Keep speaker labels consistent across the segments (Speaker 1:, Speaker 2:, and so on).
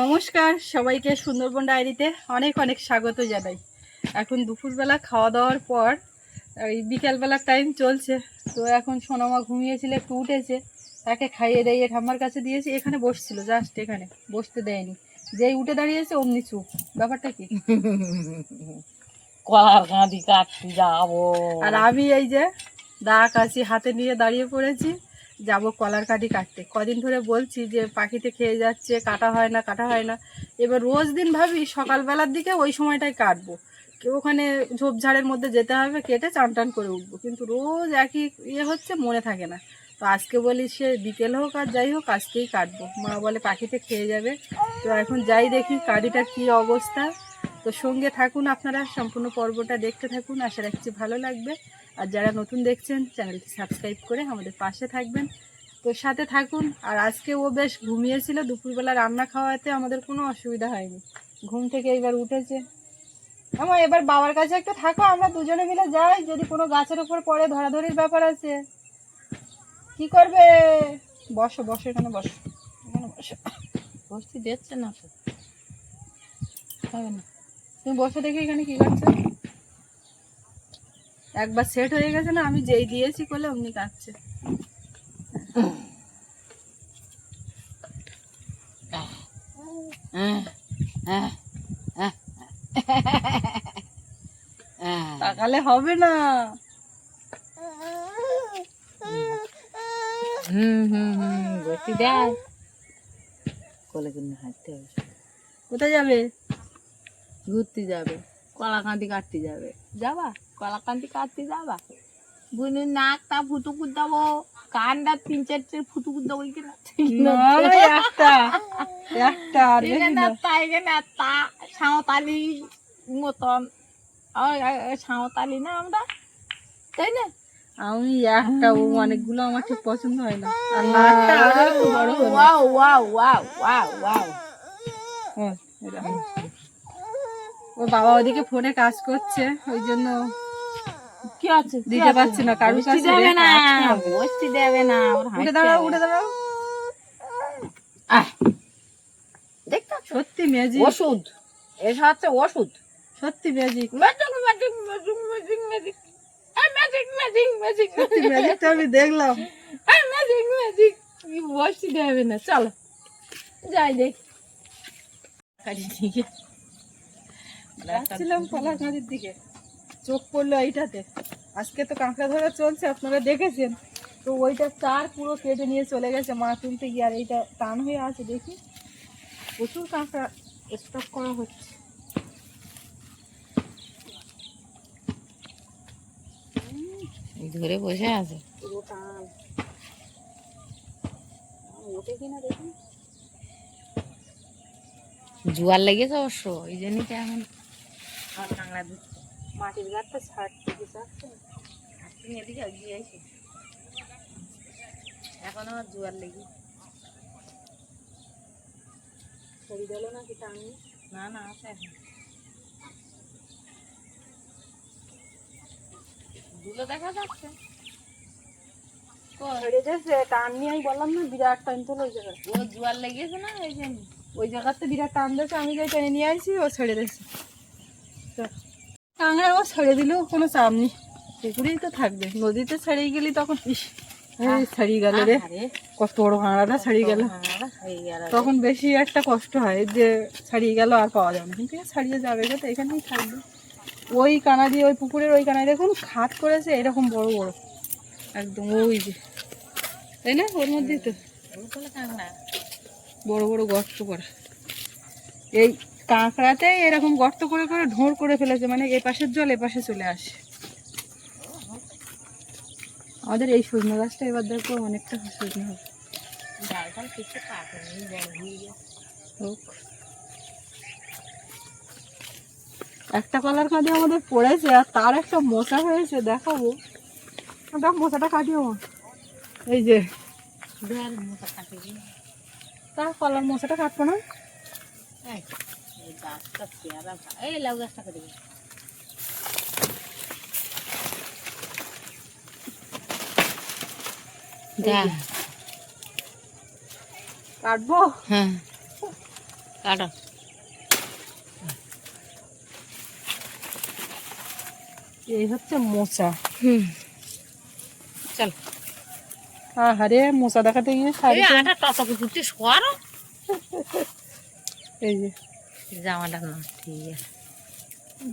Speaker 1: নমস্কার সবাইকে সুন্দরবন ডায়েরিতে অনেক অনেক স্বাগত জানাই। এখন দুপুরবেলা খাওয়া দাওয়ার পর ওই বিকেলবেলার টাইম চলছে। তো এখন সোনামা ঘুমিয়েছিল একটু উঠেছে তাকে খাইয়ে দাইয়ে ঠাম্মার কাছে দিয়েছি এখানে বসছিল জাস্ট এখানে বসতে দেয়নি। যেই উঠে দাঁড়িয়েছে অমনি চুপ। ব্যাপারটা কি?
Speaker 2: কলার কাঁদি কাটতে যাব।
Speaker 1: আর আমি এই যে দা কাশি হাতে নিয়ে দাঁড়িয়ে পড়েছি। যাব কলার কাঠি কাটতে। কদিন ধরে বলছি যে পাখিতে খেয়ে যাচ্ছে, কাটা হয় না, কাটা হয় না। এবার রোজ দিন ভাবি সকালবেলার দিকে ওই সময়টাই কাটবো। ওখানে ঝোপঝাড়ের মধ্যে যেতে হবে, কেটে চান টান করে উঠবো। কিন্তু রোজ একই ইয়ে হচ্ছে, মনে থাকে না। তো আজকে বলি সে বিকেল হোক আর যাই হোক, আজকেই কাটবো। মা বলে পাখিতে খেয়ে যাবে। তো এখন যাই দেখি কাঠিটার কী অবস্থা। তো সঙ্গে থাকুন আপনারা, সম্পূর্ণ পর্বটা দেখতে থাকুন। আশা রাখছি ভালো লাগবে। আর যারা নতুন দেখছেন, চ্যানেলটি সাবস্ক্রাইব করে আমাদের পাশে থাকবেন। তো সাথে থাকুন। আর আজকে ও বেশ ঘুমিয়েছিল, দুপুরবেলা রান্না খাওয়াতে আমাদের কোনো অসুবিধা হয়নি। ঘুম থেকে এবার উঠেছে। আমার এবার বাবার কাছে একটু থাকো, আমরা দুজনে মিলে যাই, যদি কোনো গাছের উপর পড়ে ধরাধরির ব্যাপার আছে। কি করবে? বসো বসো, এখানে বসো এখানে বসো।
Speaker 2: বসতে দিচ্ছে না
Speaker 1: না। তুমি বসে দেখে এখানে কি করছ? একবার সেট হয়ে গেছে না আমি যেই দিয়েছি করলে অমনি কাটছে
Speaker 2: হ্যাঁ, হ্যাঁ, হ্যাঁ, হ্যাঁ।
Speaker 1: তাকালে হবে না।
Speaker 2: হুম হুম হুম বসতে দেয় কোলে কিন্তু হাঁটতে হবে।
Speaker 1: কোথায় যাবে?
Speaker 2: ঘুরতে যাবে। কলা কাঁদি কাটতে যাবে। যাবা? কলা কাঁদি কাটতে যাবা? বুনি নাকটা ফুটুকুর দেবো কানটা তিন চারটে ফুটুকুর দেবো কিনা?
Speaker 1: একটা। একটা আর বেশি না।
Speaker 2: তা সাঁওতালি মতন। সাঁওতালি না আমরা? তাই না?
Speaker 1: আমি একটা ও অনেকগুলো আমার ঠিক পছন্দ হয় না। হলো
Speaker 2: wow wow wow wow wow.
Speaker 1: এটা। ওর বাবা ওদিকে ফোনে কাজ করছে ওই জন্য
Speaker 2: কি আছে?
Speaker 1: দিতে? পারছি না, কারুর
Speaker 2: বসতে
Speaker 1: কাছে
Speaker 2: দেবে না বসতে দেবে না ওর
Speaker 1: উঠে দাঁড়াও। উঠে দাঁড়াও।
Speaker 2: আহ, দেখতে
Speaker 1: সত্যি ম্যাজিক
Speaker 2: ওষুধ এসব হচ্ছে ওষুধ।
Speaker 1: সত্যি magic
Speaker 2: magic magic magic magic magic এই ম্যাজিক ম্যাজিক ম্যাজিক
Speaker 1: সত্যি ম্যাজিকটা আমি দেখলাম।
Speaker 2: ম্যাজিক ম্যাজিক বসতে দেবে না চলো। যাই দেখ।
Speaker 1: যাচ্ছিলাম কলার কাঁদির দিকে। চোখ পড়ল এইটাতে। আজকে তো কাঁকড়া ধরা চলছে আপনারা দেখেছেন? তো ওইটা তার পুরো কেটে নিয়ে চলে গেছে মা তুলতে গিয়ে আর এইটা টান হয়ে আছে দেখি। প্রচুর কাঁকড়া স্টক করা হচ্ছে।
Speaker 2: ধরে বসে আছে।
Speaker 1: পুরো টান ওঠে কিনা দেখুন
Speaker 2: জোয়ার লেগেছে অবশ্য এই জন্যই তো এখন আর কাংড়া দিচ্ছে
Speaker 1: মাটির গাছটা ছাড়তে কিছু আসছে
Speaker 2: তুমি এদিকে এগিয়ে আইসো। এখন আমার জোয়ার লেগে।
Speaker 1: ছড়ি দিল না কি টান?
Speaker 2: না না আছে এখন। দুলো দেখা যাচ্ছে।
Speaker 1: টান নিয়ে আমি বললাম না বিরাট টান ওই জায়গায়
Speaker 2: ও জোয়ার লেগেছে না এই জন্য
Speaker 1: ওই জায়গাতে বিরাট টান দিয়েছে আমি যাই টেনে নিয়ে আসি ও ছেড়ে দিয়েছে। কাঁকড়া ও ছেড়ে দিলেও কোনো চাপ নেই। পুকুরেই তো থাকবে। নদীতে ছাড়িয়ে গেলি তখন ইস ছাড়িয়ে গেল রে। কত বড় কাঁকড়াটা ছাড়িয়ে গেল। তখন বেশি একটা কষ্ট হয় যে ছাড়িয়ে গেল আর পাওয়া যাবে না। কিন্তু ছাড়িয়ে যাবে তো এখানেই থাকবে। ওই কানা দিয়ে ওই পুকুরের ওই কানায় দেখুন খাত করেছে এরকম বড় বড়। একদম ওই যে। তাই না? ওর মধ্যেই তো। বড় বড় গর্ত করা। এই কাঁকড়াতে এরকম গর্ত করে করে ঢোঁড় করে ফেলেছে মানে এ পাশের জল এ পাশে চলে আসে। আমাদের এই সজনে গাছটা এবার দেখব অনেকটা সজনে হবে। একটা কলার কাঁদি আমাদের পড়েছে আর তার একটা মশা হয়েছে দেখাবো। দেখ মশাটা কাটিও এই যে। তার কলার মশাটা কাটবো না?
Speaker 2: এই, এই গাছটা পেয়ারা এই লাউ গাছটা কেটে গেছে
Speaker 1: কাটবো?
Speaker 2: হ্যাঁ। কাটো।
Speaker 1: এই হচ্ছে মোচা।
Speaker 2: হুম। চল।
Speaker 1: আরে মোচা দেখাতে গিয়ে
Speaker 2: আটা সরো
Speaker 1: এই যে।
Speaker 2: জামাটা না ঠিক আছে।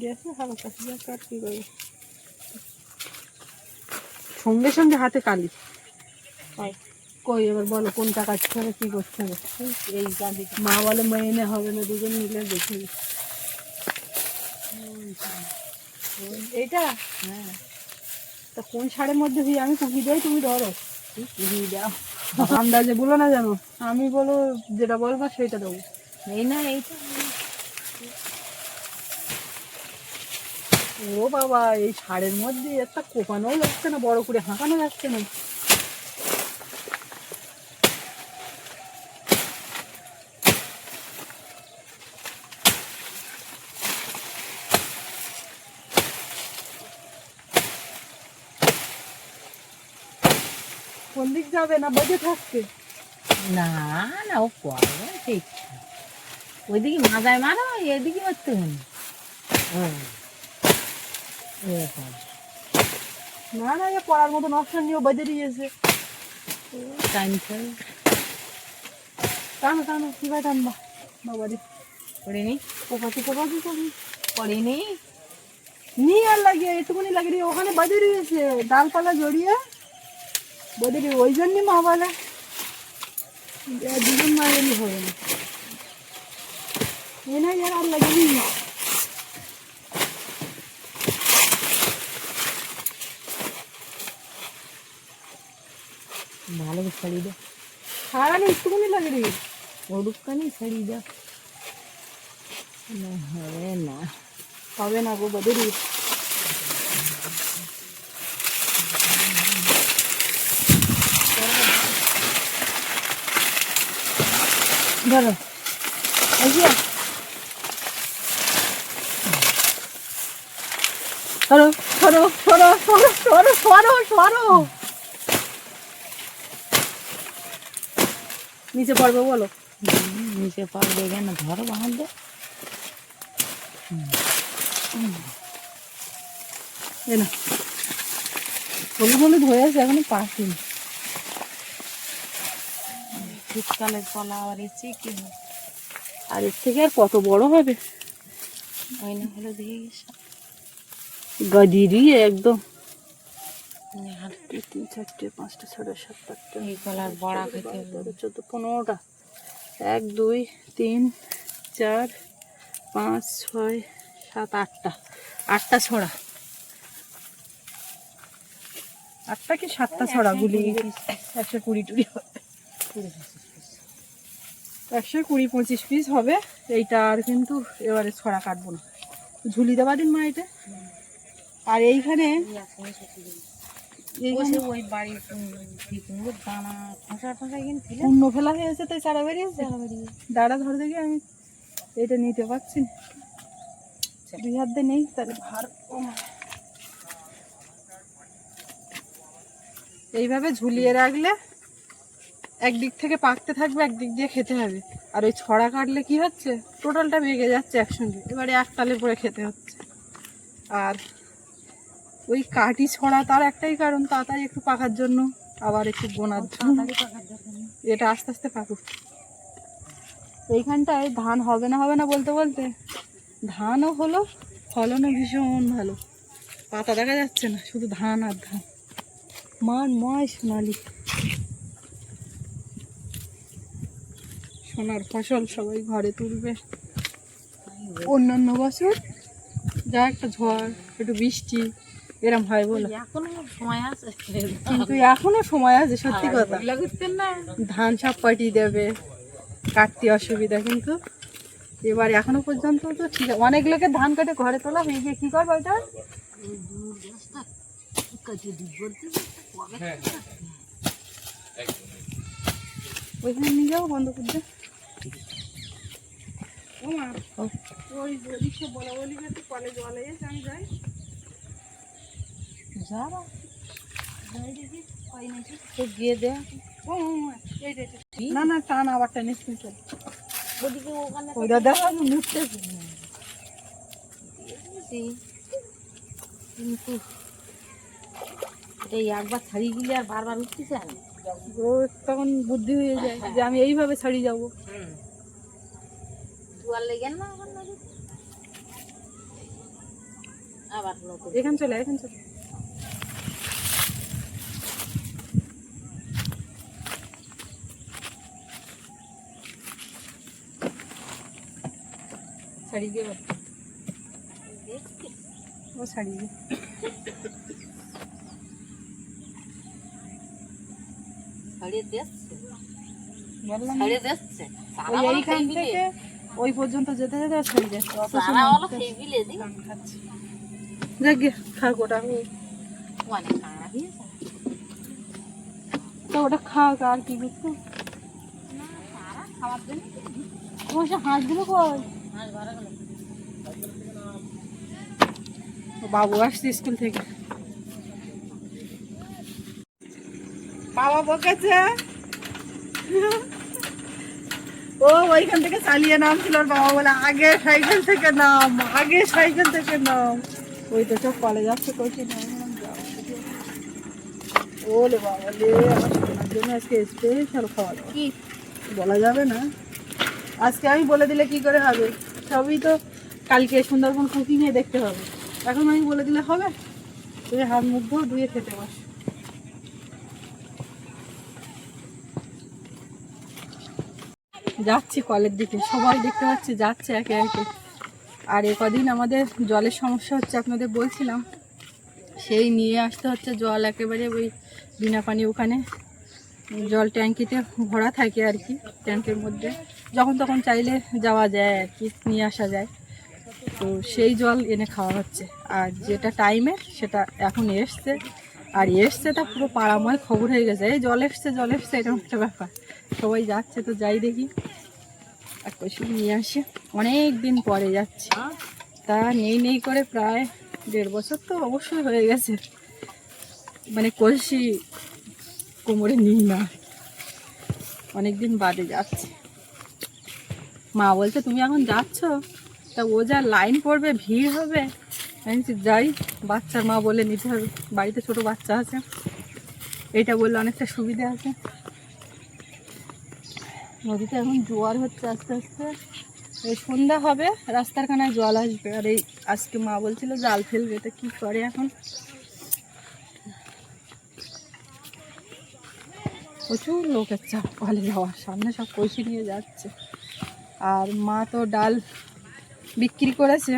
Speaker 1: গেছে হালকা কাট কি করবে সঙ্গে সঙ্গে হাতে কালি। কই এবার বলো কোনটা কাটতে হবে কি করতে হবে?
Speaker 2: এই গান্ধী
Speaker 1: মা বলে মেনে হবে না দুজন মিলে দেখি এইটা?
Speaker 2: হ্যাঁ।
Speaker 1: তা কোন শাড়ির মধ্যে হই আমি কুকি দেই তুমি ধরো।
Speaker 2: দিয়ে দাও।
Speaker 1: আন্দাজে বলো না জানো আমি বলো যেটা বলব সেটা দেবো।
Speaker 2: এই না এইটা।
Speaker 1: ও বাবা এই শাড়ির মধ্যে একটা কোপানোও যাচ্ছে না বড় করে হাঁকানো যাচ্ছে না। কোন দিক যাবে না বেঁচে থাকছে
Speaker 2: না না ও পড়বে ঠিক। ওইদিকে মাথায় মারো এদিকে মারতে হবে এরকম
Speaker 1: না না এ পড়ার মতন অপশন নিয়েও বেঁধে দিয়েছে।
Speaker 2: টানতে
Speaker 1: টানো টানো কি ভাই টানবা? বাবারি
Speaker 2: পড়িনি
Speaker 1: কোপাতে কোপাতে কোপাতে
Speaker 2: পড়িনি
Speaker 1: নিয়ে আর লাগিয়ে একটুখানি লাগিয়ে ওখানে বাজে দিয়েছে ডালপালা জড়িয়ে। বেঁধে দিয়ে ওই জন্যই মা বলে। দুজন না হবে না এ না আর লাগিয়ে দিই
Speaker 2: ভালো ছাড়ি দে
Speaker 1: সারানি একটুখানি লাগিয়ে দিই
Speaker 2: ওরুকানি ছাড়ি দে না হবে না
Speaker 1: হবে না গো বেঁধে দিই ধরো এই যে সরো সরো সরো সরো সরো সরো সরো নিচে পড়বে বলো।
Speaker 2: নিচে পারবে কেন? ধরো বাঁধ দে।
Speaker 1: এ না। হলুদ হলুদ হয়ে আছে এখনও পাখিনি
Speaker 2: শীতকালের কলা আবার এসে কি
Speaker 1: আর এর থেকে আর কত বড় হবে?
Speaker 2: ওই না হলো দিয়ে গেছে।
Speaker 1: গাদিরি একদম।
Speaker 2: আর
Speaker 1: তিন চারটে পাঁচটা ছটা সাতটা আটটা
Speaker 2: এই কলার বড়া খেতে
Speaker 1: তেরো চোদ্দ পনেরোটা। এক দুই তিন চার পাঁচ ছয় সাত আটটা। আটটা ছড়া। আটটা কি সাতটা ছড়া? গুলি একশো কুড়ি টুড়ি হবে। একশো কুড়ি পঁচিশ পিস হবে। এইটা আর কিন্তু এবারে ছড়া কাটবো না। ঝুলি দেওয়া দিন মা এটা। আর এইখানে
Speaker 2: বসে ওই বাড়ির কুমড়োর দানা খোঁসা ঠোসা কিনে ফেলে
Speaker 1: পূর্ণ ফেলা হয়েছে তাই চারা বেরিয়েছে? দাঁড়া ধরে দেখি আমি এটা নিতে পারছি দুই হাত দিয়ে নেই তাহলে ভার এইভাবে ঝুলিয়ে রাখলে একদিক থেকে পাকতে থাকবে একদিক দিয়ে খেতে হবে। আর ওই ছড়া কাটলে কি হচ্ছে? টোটালটা ভেঙে যাচ্ছে একসঙ্গে। এবারে এক তালে পরে খেতে হচ্ছে। আর ওই কাটি ছড়া তার একটাই কারণ তাড়াতাড়ি একটু পাকার জন্য। আবার একটু বোনার জন্য। এটা আস্তে আস্তে পাকুক এইখানটায় ধান হবে না হবে না বলতে বলতে ধানও হলো ফলনও ভীষণ ভালো। পাতা দেখা যাচ্ছে না শুধু ধান আর ধান। মান ময় সোনালি। সোনার ফসল সবাই ঘরে তুলবে। অন্যান্য বছর যা একটা ঝড় একটু বৃষ্টি এরম হয় বলো। কিন্তু এখনও সময় আছে সত্যি কথা। ধান সব পাঠিয়ে দেবে কাটতে অসুবিধা কিন্তু এবার এখনও পর্যন্ত তো ঠিক আছে। অনেক লোকের ধান কাটে ঘরে তোলা হয়ে গিয়ে কি করবে ওইটা? ওইখানে নিয়ে যাব বন্ধ করতে ওই ওদিকে বলা বলি কলেজ বলে এসে আমি যাই
Speaker 2: যারা
Speaker 1: যাই দেখি হয় নাকি
Speaker 2: তো
Speaker 1: না না টান আবার টেনিস চল
Speaker 2: ওদিকে ওখানে
Speaker 1: ওই দাদা মুছতেছে
Speaker 2: দিয়েছি। কিন্তু এই একবার ছাড়িয়ে গেলে আর বারবার উঠতে চায় না
Speaker 1: ও তখন বুদ্ধি হয়ে যায় যে আমি এইভাবে ছাড়িয়ে যাব
Speaker 2: আবার
Speaker 1: এখান চলে এখান চলে বললাম ওই এইখান থেকে ওই পর্যন্ত যেতে যেতে ও ছাড়িয়ে যাচ্ছে অত সময়
Speaker 2: হলো
Speaker 1: তো
Speaker 2: সেই বিলে দিই
Speaker 1: যাক গে খা গোটা
Speaker 2: অনেক কাঁড়া দিয়েছে?
Speaker 1: তো ওটা খাও আর কি বুঝছ
Speaker 2: খাওয়ার জন্য
Speaker 1: হাঁস দিল ও বাবু আসছে স্কুল থেকে। বাবা বকেছে। ও ওইখান থেকে চালিয়ে নামছিল ওর বাবা বলে আগে সাইকেল থেকে নাম আগে সাইকেল থেকে নাম। ওই তো সব কলেজ যাচ্ছে কইছি না ওলে বাবা লে আমার জন্য আজকে স্পেশাল খাওয়া দাওয়া।
Speaker 2: কি?
Speaker 1: বলা যাবে না। আজকে আমি বলে দিলে কি করে হবে? সবই তো কালকে সুন্দরবন কুকিংয়ে দেখতে হবে। এখন আমি বলে দিলে হবে? তুমি হাত মুখ ধো ধুয়ে খেতে বস। যাচ্ছি কলের দিকে। সবাই দেখতে পাচ্ছি, যাচ্ছে একে একে। আর এ কদিন আমাদের জলের সমস্যা হচ্ছে আপনাদের বলছিলাম। সেই নিয়ে আসতে হচ্ছে জল একেবারে ওই বিনা পানি ওখানে। জল ট্যাঙ্কিতে ভরা থাকে আর কি, ট্যাঙ্কের মধ্যে। যখন তখন চাইলে যাওয়া যায় আর কি, নিয়ে আসা যায়। তো সেই জল এনে খাওয়া হচ্ছে। আর যেটা টাইমে সেটা এখন এসছে। আর এসছে তা পুরো পাড়াময় খবর হয়ে গেছে। এই জল এসছে জল এসছে এরকম একটা ব্যাপার। সবাই যাচ্ছে তো যাই দেখি। আর কষি নিয়ে আসে। অনেক দিন পরে যাচ্ছে। তা নেই নেই করে প্রায় দেড় বছর তো অবশ্যই হয়ে গেছে। মানে কলসি কোমরে নিই না। অনেক দিন বাদে যাচ্ছে। মা বলছে, তুমি এখন যাচ্ছ? তা ও যা লাইন পড়বে, ভিড় হবে। আমি যাই, বাচ্চার মা বলে নিতে হবে। বাড়িতে ছোট বাচ্চা আছে। এটা বললে অনেকটা সুবিধা আছে। নদীতে এখন জোয়ার হচ্ছে আস্তে আস্তে। এই সন্ধ্যা হবে, রাস্তার খানায় জল আসবে। আর এই আজকে মা বলছিল, জাল ফেলবে। তা কী করে এখন? প্রচুর লোকের চাপ কলে যাওয়ার, সামনে সব কষি নিয়ে যাচ্ছে। আর মা তো ডাল বিক্রি করেছে।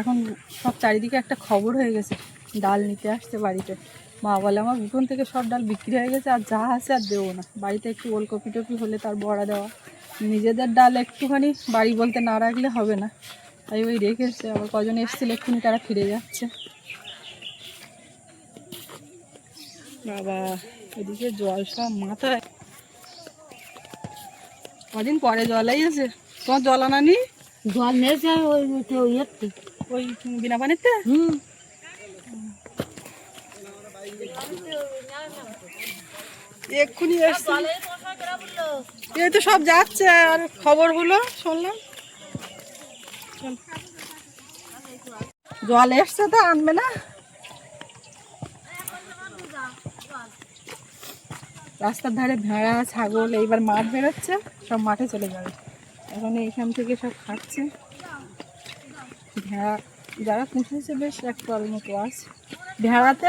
Speaker 1: এখন সব চারিদিকে একটা খবর হয়ে গেছে, ডাল নিতে আসছে বাড়িতে। মা বলে, আমার উঠোন থেকে সব ডাল বিক্রি হয়ে গেছে, আর যা আছে আর দেবো না। বাড়িতে একটু ওলকপি টপি হলে তার বড়া দেওয়া। নিজেদের ডাল একটুখানি বাড়ি বলতে না রাখলে হবে না। তাই ওই রেখেছে আবার কজন এসছিল এক্ষুনি তারা ফিরে যাচ্ছে। বাবা। এদিকে জল সব মাথায়। কদিন পরে জলাই আছে তোমার জল আনানি?
Speaker 2: জল নেছে ওই ওই ইয়েতে।
Speaker 1: ওই বিনা পানিতে
Speaker 2: হুম।
Speaker 1: এক্ষুনি এসছে। এই তো সব যাচ্ছে আর খবরগুলো শুনলাম। জল এসছে তো আনবে না? রাস্তার ধারে ভেড়া, ছাগল, এইবার মাঠ বেরোচ্ছে, সব মাঠে চলে যাবে। এখন এইখান থেকে সব খাচ্ছে। ভেড়া, যারা পুষেছে বেশ একটা মতো আছে ভেড়াতে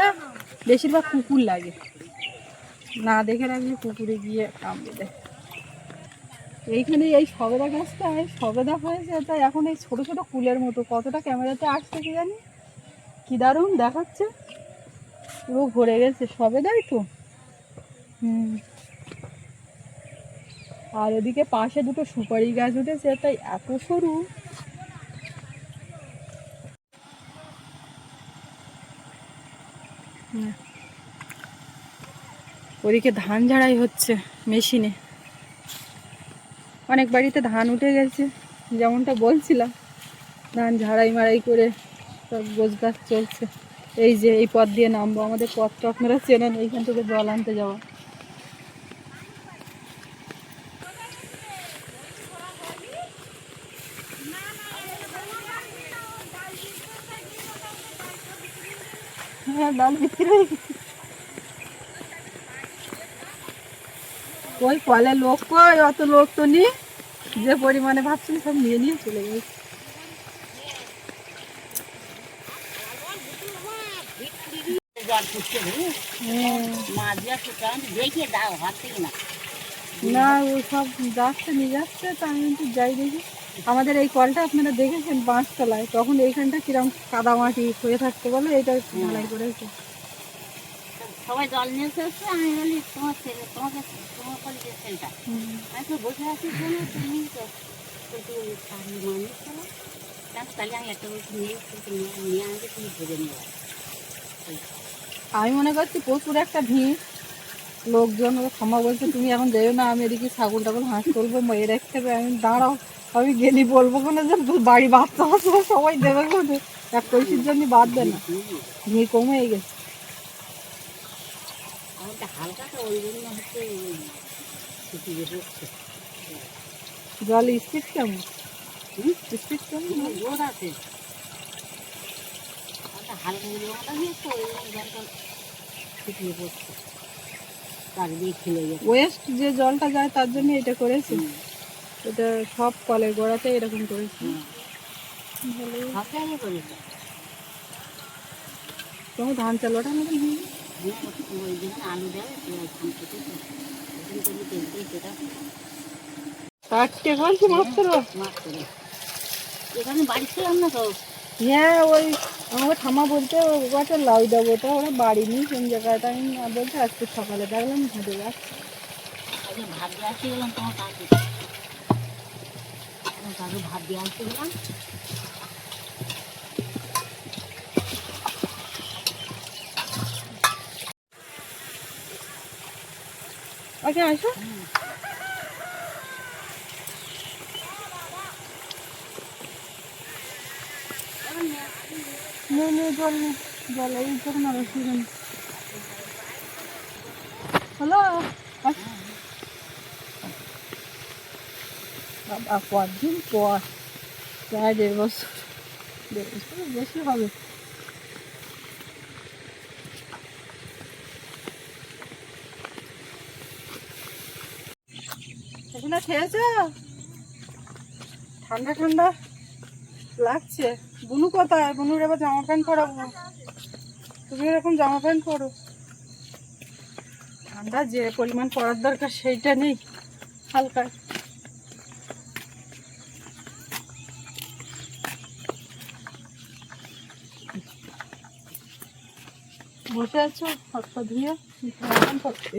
Speaker 1: বেশিরভাগ কুকুর লাগে। না দেখে রাখলে পুকুরে গিয়ে কামড়ে দেয়। এইখানে এই সবেদা গাছটায়, সবেদা হয়েছে, তাই এখন এই ছোটো ছোটো কুলের মতো। কতটা ক্যামেরাতে আসছে কি জানি? কি দারুণ দেখাচ্ছে। পুরো ভরে গেছে সবেদাই তো। আর ওদিকে পাশে দুটো সুপারি গাছ উঠেছে, তাই এত সরু। ওদিকে ধান ঝাড়াই হচ্ছে মেশিনে। অনেক বাড়িতে ধান উঠে গেছে, যেমনটা বলছিলাম। ধান ঝাড়াই মারাই করে সব গোছ গাছ চলছে। এই যে এই পথ দিয়ে নামবো, আমাদের পথটা আপনারা চেনেন, এইখান থেকে জল আনতে যাওয়া। ডাল বিক্রি হয়ে গেছে। ওই কলে লোক কই? অত লোক তো নি যে পরিমাণে ভাবছেন সব নিয়ে নিয়ে চলে গেছে। না ও সব যাচ্ছে নিয়ে যাচ্ছে তা আমি একটু যাই দেখি। আমাদের এই কলটা আপনারা দেখেছেন বাঁশতলায় তখন এইখানটা কিরম কাদা মাটি হয়ে থাকতে বলে এটা ঢালাই করেছে।
Speaker 2: সবাই জল নিয়ে এসেছে আমি বলি তোমার ছেলে তোমাকে তোমার করে যে ছেলেটা আমি তো বসে আছি কেন তুমি তো কিন্তু মানুষ তাহলে আমি একটা বলছি নিয়ে নিয়ে নিয়ে তুমি ভেজে নিয়ে
Speaker 1: আমি মনে করছি প্রচুর একটা ভিড়। লোকজন ক্ষমা বলছে তুমি এখন যেও না আমি এদিকে ছাগল টাগল হাঁস করব মেয়ে রাখতে হবে আমি দাঁড়াও। আমি গেলি বলব কোনো যে তোর বাড়ি বাচ্চা আছে সবাই দেবে কোনো? এক কলসির জন্য বাদ দে না। ভিড় কমে গেছে।
Speaker 2: শুকিয়ে পড়ছে
Speaker 1: জল স্পিড কেমন? স্পিড
Speaker 2: জোর আছে। গেছে।
Speaker 1: ওয়েস্ট যে জলটা যায় তার জন্য এটা করেছে। এটা সব কলের গোড়াতে এরকম করেছে। তোমার ধান চাল ওটা?
Speaker 2: হ্যাঁ, আলু দিয়ে
Speaker 1: চারটে বলছি মাত্র
Speaker 2: এখানে তো?
Speaker 1: হ্যাঁ ওই আমাকে ঠামা বলতে ওটা লাউ দেবো ওটা ওরা বাড়ি নেই কোন জায়গাটা আমি না বলতে আজকে সকালে দেখলাম ঘুরে যাচ্ছে
Speaker 2: আজকে ভাত গেলাম তোমার কাছে কাছে ভাত দিয়ে আসতে গেলাম।
Speaker 1: ওকে আসো। নে নে জল জল এই যখন আর হ্যালো বাবা কদিন পর প্রায় দেড় বছর দেড় বছর বেশি হবে এখানে খেয়েছো? ঠান্ডা ঠান্ডা লাগছে। বুনু কোথায়? বুনুর এবার জামা প্যান্ট পরাবো। তুমি এরকম জামা প্যান্ট পরো। ঠান্ডা যে পরিমাণ পরার দরকার সেইটা নেই। হালকা। বসে আছো হাত পা ধুয়ে জামা প্যান্ট পরতে